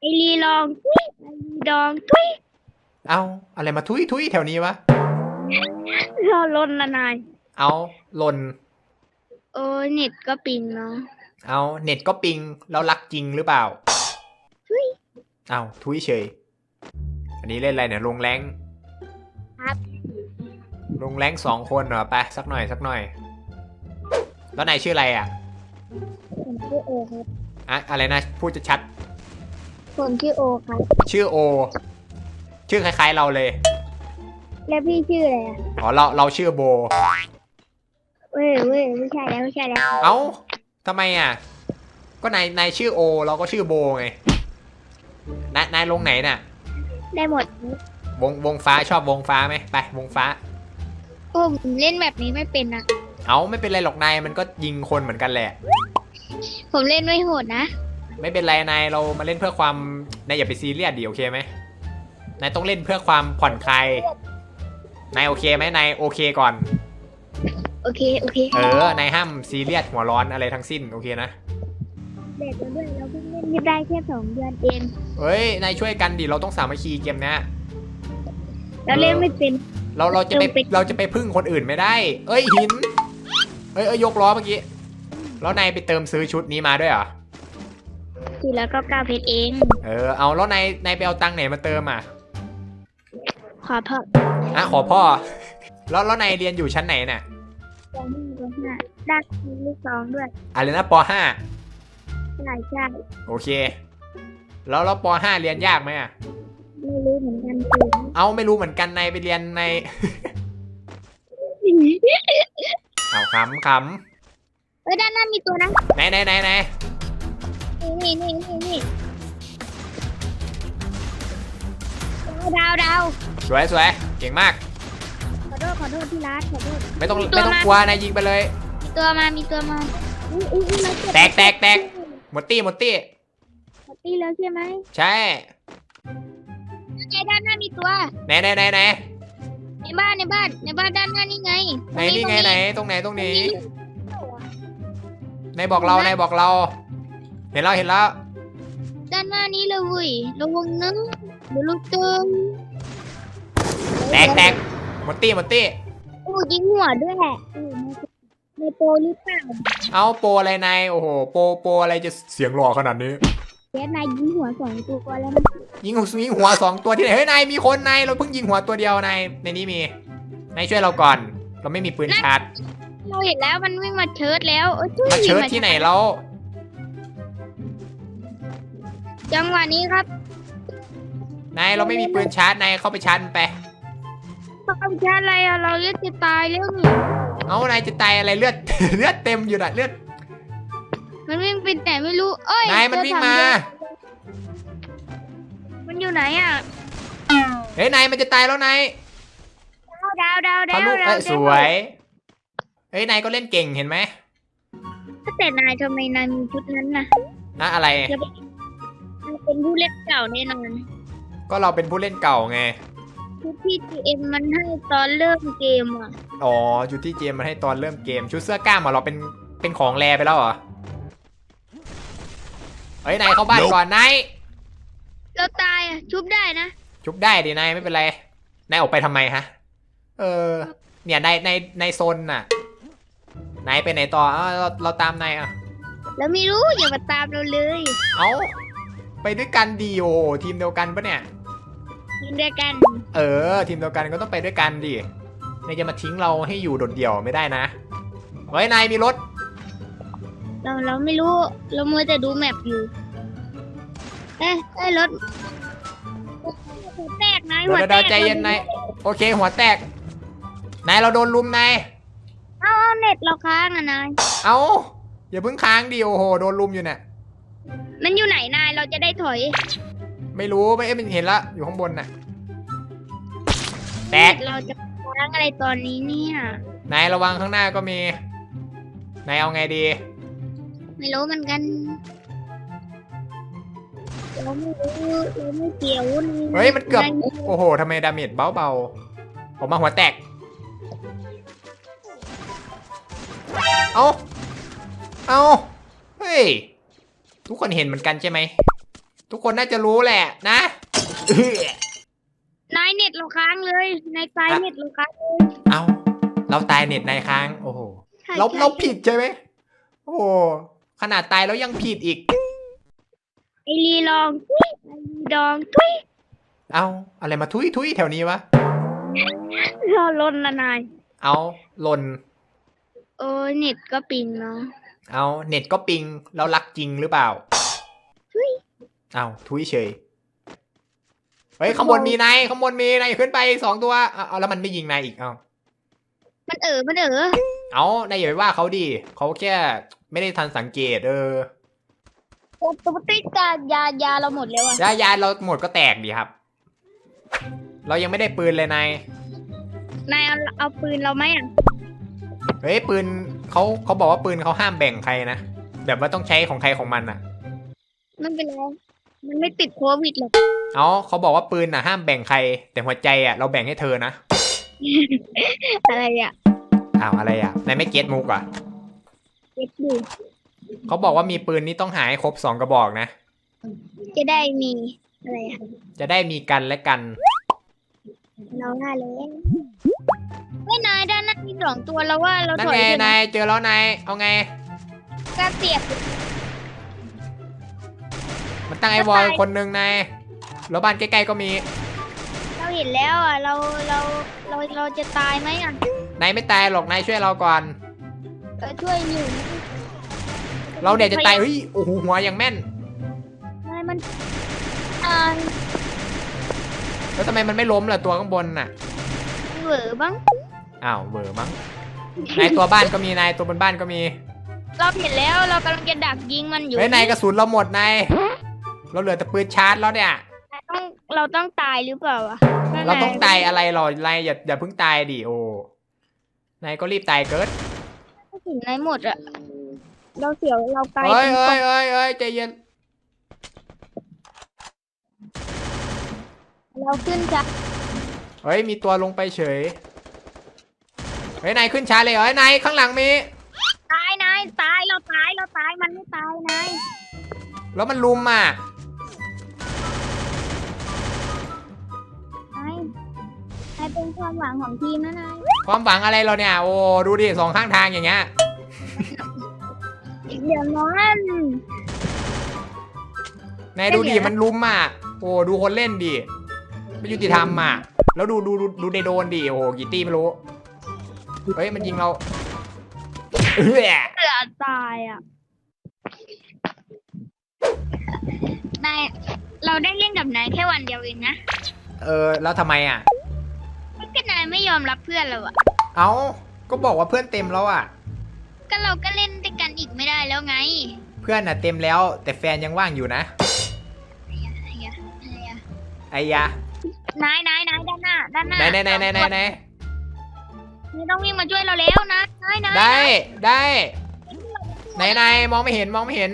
ไอรีลองทุยไอรีดองทุยเอาอะไรมาทุยทุยแถวนี้วะรอลนละนาย เอาหล่นโอ้ยเน็ตก็ปิงเนาะเอาเน็ตก็ปิงแล้วรักจริงหรือเปล่า ทุยเอาทุยเฉย อันนี้เล่นอะไรเนี่ยลงแรงครับลงแรงสองคนเหรอไปสักหน่อยสักหน่อย แล้วนายชื่ออะไรอะผมชื่อโอครับ อะอะไรนะพูดจะชัด ผมชื่อโอครับๆชื่อโอ ชื่อคล้าย ๆ เราเลย แล้วพี่ชื่ออะไรอะอ๋อเราเราชื่อโบ เว้ยเว้ยไม่ใช่แล้วไม่ใช่แล้ว เอ้าทำไมอะ ก็นายนายชื่อโอ เราก็ชื่อโบไงนายนายลงไหนน่ะ ได้หมด วงวงฟ้าชอบวงฟ้าไหมไปวงฟ้าผมเล่นแบบนี้ไม่เป็นนะ เอาไม่เป็นไรหรอกนายมันก็ยิงคนเหมือนกันแหละ ผมเล่นไม่โหดนะ ไม่เป็นไรนายเรามาเล่นเพื่อความนายอย่าไปซีเรียสดิโอเคไหมนายต้องเล่นเพื่อความผ่อนคลายนายโอเคไหมนายโอเคก่อน โอเค โอเคเออนายห้ามซีเรียสหัวร้อนอะไรทั้งสิ้นโอเคนะเด็กตัวด้วยเราเพิ่งเล่นได้แค่สองเดือนเองเฮ้ยนายช่วยกันดิเราต้องสามัคคีเกมเนี้ยแล้วเล่นไม่เป็น เราเราจะไปจงเป็นเราจะไปพึ่งคนอื่นไม่ได้ เอ้ยหินเอ้ยเอ้ยยกล้อเมื่อกี้แล้วนายไปเติมซื้อชุดนี้มาด้วยเหรอ สี่แล้วก็เก้าเพชรเอง เออเอาแล้วนายนายไปเอาตังค์ไหนมาเติมอะขอพ่ออะขอพ่อ แล้วแล้วนายเรียนอยู่ชั้นไหนน่ะสองหนึ่งสองห้าด้านลูกสองด้วยอะไรนะป .5 ใช่ใช่โอเค แล้วแล้วป .5 เรียนยากไหมอะไม่รู้เหมือนกันคือเอาไม่รู้เหมือนกันนายไปเรียนใน เอาขำขเอ้ยด้านหน้ามีตัวนะำไหนไหนไหนไหน นี่นี่นี่นี่นี่ดาวดาวสวยสวยเก่งมาก ขอโทษขอโทษที่ร้านขอโทษ ไม่ต้องมีตัวไม่ต้องมากลัวนายยิงไปเลย มีตัวมา มีตัวมาอุ้ยอุ้ยอุ้ยเราเจ็บแตกแตกแตกหมดตี้หมดตี้ปาร์ตี้แล้วใช่ไหมใช่ไงด้านหน้ามีตัว ไหนไหนไหนไหนในบ้านในบ้านในบ้านด้านหน้านี่ไงไหนนี่ไงไหนตรงไหนตรงนี้ตรงนี้นายบอกเรานายบอกเราเห็นแล้วเห็นแล้วด้านหน้านี้เลยเว้ยระวังนะเดี๋ยวลูกเติมแตกแตกหมดตี้หมดตี้โอ้ยิงหัวด้วยแหละเออในโปรหรือเปล่าเอาโปรอะไรนายโอ้โหโปรโปรอะไรจะเสียงหล่อขนาดนี้แกนายยิงหัวสองตัวแล้วนะยิงยิงหัวสองตัวที่ไหนเฮ้ยนายมีคนนายเราเพิ่งยิงหัวตัวเดียวนายในนี้มีนายช่วยเราก่อน เราไม่มีปืนชาร์จเราเห็นแล้วมันวิ่งมาเชิดแล้วเออจุ้ยมาเชิดที่ไหนเรา จังหวะนี้ครับนายเราไม่มีปืนชาร์จนายเข้าไปชาร์จมันไป ต้องชาร์จอะไรอะเราเลือดจะตายแล้วนี่เอานายจะตายอะไรเลือด เลือดเต็มอยู่น่ะเลือดมันวิ่งไปไหนไม่รู้เอ้ยนายมันวิ่งมา มันอยู่ไหนอะเฮ้ยนายมันจะตายแล้วนายดาวดาวดาวทะลุดาเอ้วยสวยเฮ้ยนายก็เล่นเก่งเห็นไหมแต่นายทำไมนายมีชุดนั้นน่ะนะอะไรนาย เป็นผู้เล่นเก่าแน่นอนก็เราเป็นผู้เล่นเก่าไง ชุดที่ GM มันให้ตอนเริ่มเกมอะ อ๋อชุดที่เจมมันให้ตอนเริ่มเกมชุดเสื้อกล้ามอะเราเป็นเป็นของแรไปแล้วเหรอเฮ้ยนายเข้าบ้านก่อนนายเราตายอะชุบได้นะชุบได้ดินายไม่เป็นไรนายออกไปทำไมฮะ เออ เนี่ยในในในโซนน่ะนายไปไหนต่ออ้าวเราเราตามนายอะ แล้วไม่รู้อย่ามาตามเราเลย เอา ไปด้วยกันดีโอทีมเดียวกันปะเนี่ยยิงด้วยกันเออ ทีมเดียวกันก็ต้องไปด้วยกันดินายจะมาทิ้งเราให้อยู่โดดเดี่ยวไม่ได้นะเฮ้ยนายมีรถ เราเราไม่รู้ เรามัวแต่ดูแมปอยู่ เอ้ยเอ้ยรถหัวแตกนายเดี๋หัวยวแตเดี๋ยวกใจเย็นนายโอเค หัวแตกนายเราโดนลุมนายเอาเอาเน็ตเราค้างอะนาย เอาอย่าเพิ่งค้างดิโอโหโดนลุมอยู่เนี่ย มันอยู่ไหนนายเราจะได้ถอย ไม่รู้ไม่เอ้ยมันเห็นละอยู่ข้างบนน่ะแตกเราจะค้างอะไรตอนนี้เนี่ย นายระวังข้างหน้าก็มีนายเอาไงดี ไม่รู้เหมือนกันเราไม่รู้เราไม่เกี่ยวเฮ้ยมันเกือบนายโอ้โหทำไมดาเมจเบาเบาๆออกมาหัวแตก เอาเอาเฮ้ย ทุกคนเห็นเหมือนกันใช่ไหม ทุกคนน่าจะรู้แหละนะ นายเน็ตเราค้างเลยนายตายเน็ตเราค้างเลยเอาเราตายเน็ตในค้าง โอ้โหใช่เราใช่เราผิดใช่ไหม โอ้โห ขนาดตายแล้วยังผิดอีก ไอรีลองทุยไอรีดองทุยเอาอะไรมาทุยทุยแถวนี้วะ เราลนละนาย เอาหล่นโอ้ยเน็ตก็ปิงเนาะ เอาเน็ตก็ปิงแล้วรักจริงหรือเปล่าทุยเอาทุยเฉยเฮ้ยข้างบนมีนายข้างบนมีนายขึ้นไปสองตัวเอาเอาแล้วมันไม่ยิงนายอีกเอามันเออมันเออเอานายอย่าไปว่าเขาดิเขาแค่ไม่ได้ทันสังเกต เออโอ้ตุ๊ติ๊กตายายาเราหมดแล้วอะยายาเราหมดก็แตกดีครับ เรายังไม่ได้ปืนเลยนายนายเอาเอาปืนเราไหมอะ เฮ้ยปืนเขาเขาบอกว่าปืนเขาห้ามแบ่งใครนะ แบบว่าต้องใช้ของใครของมันอะไม่เป็นไรมันไม่ติดโควิดหรอกเอาเขาบอกว่าปืนอะห้ามแบ่งใคร แต่หัวใจอะเราแบ่งให้เธอนะ อะไรอะอ้าวอะไรอะนายไม่เก็ตมุกอะเก็บดูเขาบอกว่ามีปืนนี่ต้องหาให้ครบสองกระบอกนะ จะได้มีอะไรอะจะได้มีกันและกัน เราได้เลย ไม่นายด้านหน้ามีสองตัวแล้วว่าเรานั่นถอยไงเถอะนายเจอแล้วนายเอาไง กระเสียบ มันตั้งไอ้วอลคนหนึ่งนายแล้วบ้านใกล้ๆก็มีเราเห็นแล้วอะเราเราเราเราจะตายไหมอะนายไม่ตายหรอกนายช่วยเราก่อน เออช่วยอยู่เราเดี๋ยวจะตายเฮ้ยโอ้โหหัวยังแม่น นายมันอ่าแล้วทำไมมันไม่ล้มล่ะตัวข้างบนน่ะ เหวอบ้าง อ้าวเบอร์มั้งนายตัวบ้านก็มีนายตัวบนบ้านก็มีเราเห็นแล้วเรากำลังจะดักยิงมันอยู่เฮ้ยนายกระสุนเราหมดนายเราเหลือแต่ปืนชาร์จแล้วเนี่ย ต้องเราต้องตายหรือเปล่าอะเราต้องตายอะไรหรอนายอย่าอย่าเพิ่งตายดิโอ้นายก็รีบตายเกิดถึงนายหมดอะเราเสียวเราไปเอ้ยเอ้ยเอ้ยเอ้ยใจเย็นเราขึ้นจะเฮ้ยมีตัวลงไปเฉย เฮ้ยนายขึ้นช้าเลยเหรอเฮ้ยนายข้างหลังมีตายนายตายเราตายเราตายมันไม่ตายนายแล้วมันลุมอะนายนายเป็นความหวังของทีมนะนายความหวังอะไรเราเนี่ย โอ้ดูดิสองข้างทางอย่างเงี้ยเดี๋ยวนั้นนายดูดิไม่เหลือมันลุมอะโอ้ดูคนเล่นดิไม่ยุติธรรมอะแล้วดูดูดูดูในโดนดิโอ้กี่ตี้ไม่รู้ เฮ้ยมันยิงเราเอ้ยเสือตายอะนายเราได้เล่นกับนายแค่วันเดียวเองนะเออแล้วทำไมอะ ก็นายไม่ยอมรับเพื่อนเราอะ เอ้าก็บอกว่าเพื่อนเต็มแล้วอะ ก็เราก็เล่นด้วยกันอีกไม่ได้แล้วไง เพื่อนอะเต็มแล้ว แต่แฟนยังว่างอยู่นะอะไรอะอะไรอะไอ้ยะนายนายนายด้านหน้าด้านหน้าไหนไหนไหนไหนไหนไหน นายต้องวิ่งมาช่วยเราแล้วนะนายนายได้ ได้ ไหนไหนมองไม่เห็น มองไม่เห็น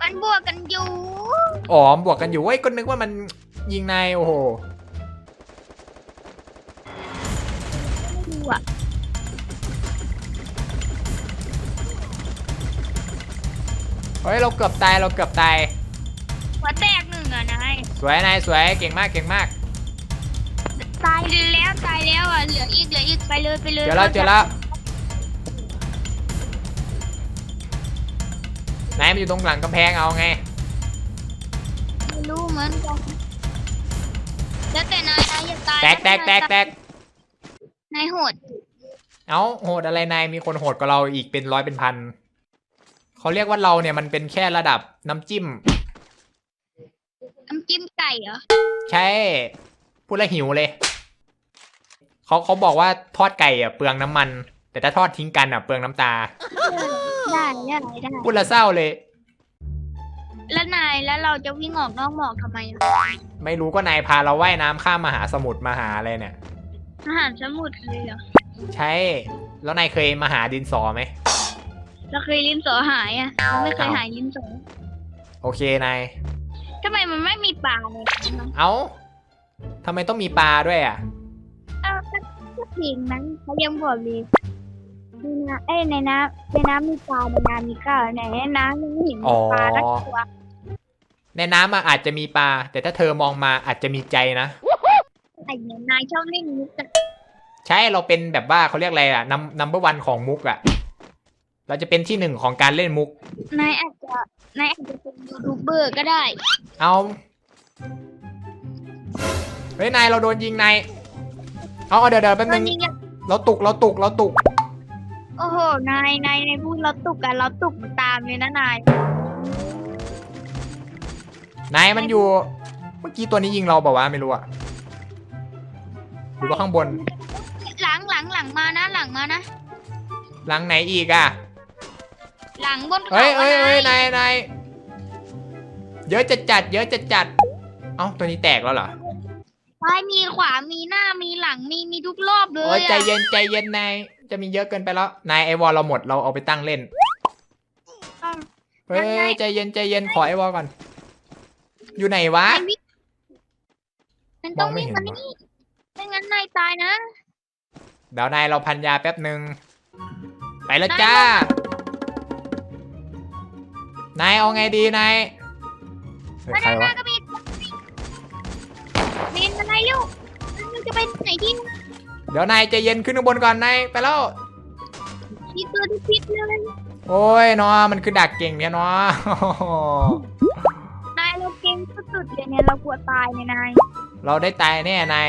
มันบวกกันอยู่ อ๋อ บวกกันอยู่เว้ยก็นึกว่ามันยิงนายโอ้โห ไม่ดูอะเฮ้ย เราเกือบตาย เราเกือบตาย หัวแตกหนึ่งอะนายสวยนายสวย เก่งมาก เก่งมากตาย แล้วตายแล้วอะเหลืออีกเหลืออีกไปเลยไปเลยเจอแล้วเจอแล้วนายมันอยู่ตรงหลังกำแพงเอาไงไม่รู้เหมือนกันแล้วแต่นายนายอย่าตายแตกแตกแตกแตกนายโหดเอ้าโหดอะไรนายมีคนโหดกว่าเราอีกเป็นร้อยเป็นพันเขาเรียกว่าเราเนี่ยมันเป็นแค่ระดับน้ำจิ้ม น้ำจิ้มไก่เหรอ ใช่พูดแล้วหิวเลย เขาเขาบอกว่าทอดไก่อะเปลืองน้ำมัน แต่ถ้าทอดทิ้งกันอะเปลืองน้ำตาได้ได้ได้พูดแล้วเศร้าเลย แล้วนายแล้วเราจะวิ่งออกนอกหมอกทำไมอะไม่รู้ก็นายพาเราว่ายน้ำข้ามมหาสมุทรมาหาอะไรเนี่ย อาหารสมุทรเลยเหรอใช่ แล้วนายเคยมาหาดินสอไหม เราเคยลิ้นสอหายอะเราไม่เคยอ้าวหายลิ้นสอโอเคนาย ทำไมมันไม่มีปลาเลย เอ้าทำไมต้องมีปลาด้วยอะเอ้าก็ ก็เพลงนั้นเขายังบอกเลยในน้ำเอ้ยในน้ำในน้ำมีปลาในน้ำมีข้าวไหนในน้ำยังไม่เห็นมีปลาสักตัวในน้ำอะอาจจะมีปลา แต่ถ้าเธอมองมาอาจจะมีใจนะไอ้เนี่ยนายชอบเล่นมุกอะใช่เราเป็นแบบว่าเขาเรียกอะไรอะนัมนัมเบอร์วันของมุกอะเราจะเป็นที่หนึ่งของการเล่นมุก นายอาจจะนายอาจจะเป็นยูทูบเบอร์ก็ได้ เอาเฮ้ยนายเราโดนยิงนาย เอาเอาเดี๋ยวเดี๋ยวแป๊บตนึอนงนี้ยังเราตุกเราตุกเราตุก โอ้โห นาย นายนายพูดเราตุกกันเราตุกตามเลยนะนาย นายมันอยู่ เมื่อกี้ตัวนี้ยิงเราเปล่าวะไม่รู้อะหรือว่าข้างบน หลังหลังหลังมานะ หลังมานะ หลังไหนอีกอะหลังบนเขาเฮ้ยเฮ้ยอะเฮ้ยนายนายนายเยอะจะจัด เยอะจะจัด เอ้าตัวนี้แตกแล้วเหรอ ซ้ายมีขวามีหน้ามีหลังมีมีทุกรอบเลโอ้ยยใจอะเย็นใจเย็นนายจะมีเยอะเกินไปแล้วนายไอวอลเราหมดเราเอาไปตั้งเล่นเฮ้ยใจเย็นใจเย็นขอไอวอลก่อน อยู่ไหนวะมันวิ่งมันต้องมองไม่วิ่งเห็นมาว่ะนี่ไม่งั้นนายตายนะเดี๋ยวนายเราพันยาแป๊บหนึ่งไปแล้วจ้านายเอาไงดีนายเฮ้ยมาใครด้านหวะน้าก็มี เมนอะไรลูกมันจะไปไหนที่เดี๋ยวนายใจเย็นขึ้นข้างบนก่อนนายไปแล้ว มีตัวที่พิษเลยโอ้ยนาะมันคือดักเก่งเนี่ยนาะนายเราเก่งสุดๆเลยเนี่ยเรากลัวตายเนี่ยนายเราได้ตายแน่นาย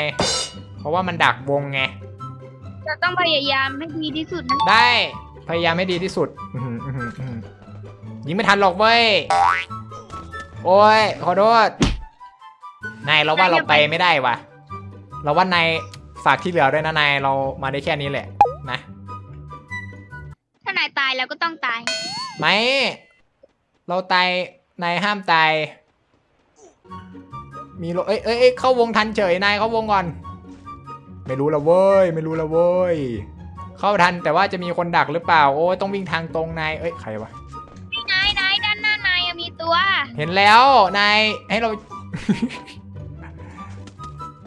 เพราะว่ามันดักวงไง เราต้องพยายามให้ดีที่สุดนะได้พยายามให้ดีที่สุดอื้อหืออื้อหืออื้อหือยิงไม่ทันหรอกเว้ย โอ้ยขอโทษ นายเราว่าเราไปไม่ได้ว่ะเราว่านายฝากที่เหลือด้วยนะนายเรามาได้แค่นี้แหละ นะ ถ้านายตายเราก็ต้องตายไม่เราตายนายห้ามตาย มีโลเอ้ยเอ้ยเอ้ยเข้าวงทันเฉยนายเข้าวงก่อน ไม่รู้ละเว้ยไม่รู้ละเว้ยเข้าทันแต่ว่าจะมีคนดักหรือเปล่า โอ้ยต้องวิ่งทางตรงนายเอ้ยใครวะนี่นายนายด้านหน้านายอะมีตัว เห็นแล้วนายให้เรา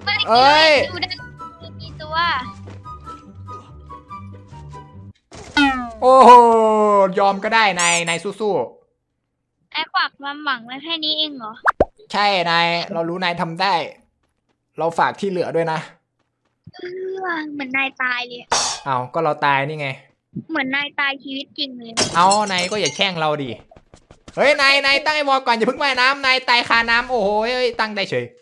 ไม่เอ้ย ดูด้านมีตัวโอ้โหยอมก็ได้นายนายสู้ไอ้ขวักความหวังไว้แค่นี้เองเหรอ ๆ ใช่นายเรารู้นายทำได้ เราฝากที่เหลือด้วยนะเออเหมือนนายตายเลย เอาก็เราตายนี่ไง เหมือนนายตายชีวิตจริงเลย เอานายก็อย่าแช่งเราดิ เฮ้ยนายนายตั้งไอ้วอลก่อนอย่าเพิ่งว่ายน้ำนายตายคาน้ำโอ้โหเฮ้ยตั้งได้เฉยโอ้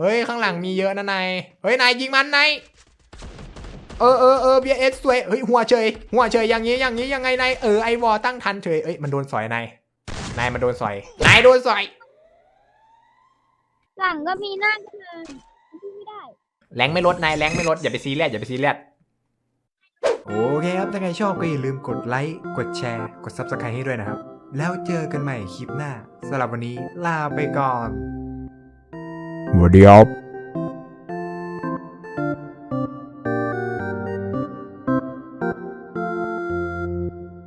เฮ้ยข้างหลังมีเยอะนะนายเฮ้ยนายยิงมันนายเออเออเออเบียเอสสวยเฮ้ยหัวเฉยหัวเฉยอย่างนี้อย่างนี้ยังไงนายเออไอวอลตั้งทันเฉยเอ้ยมันโดนสอยนายนายมันโดนสอยนายโดนสอย หลังก็มีหน้าก็เลยไม่ได้ แรงไม่ลดนายแรงไม่ลดอย่าไปซีเรียสอย่าไปซีเรียสโอเคครับ ถ้าใครชอบก็อย่าลืมกดไลค์กดแชร์ กด Subscribe ให้ด้วยนะครับ แล้วเจอกันใหม่คลิปหน้าสำหรับวันนี้ลาไปก่อน สวัสดีครับ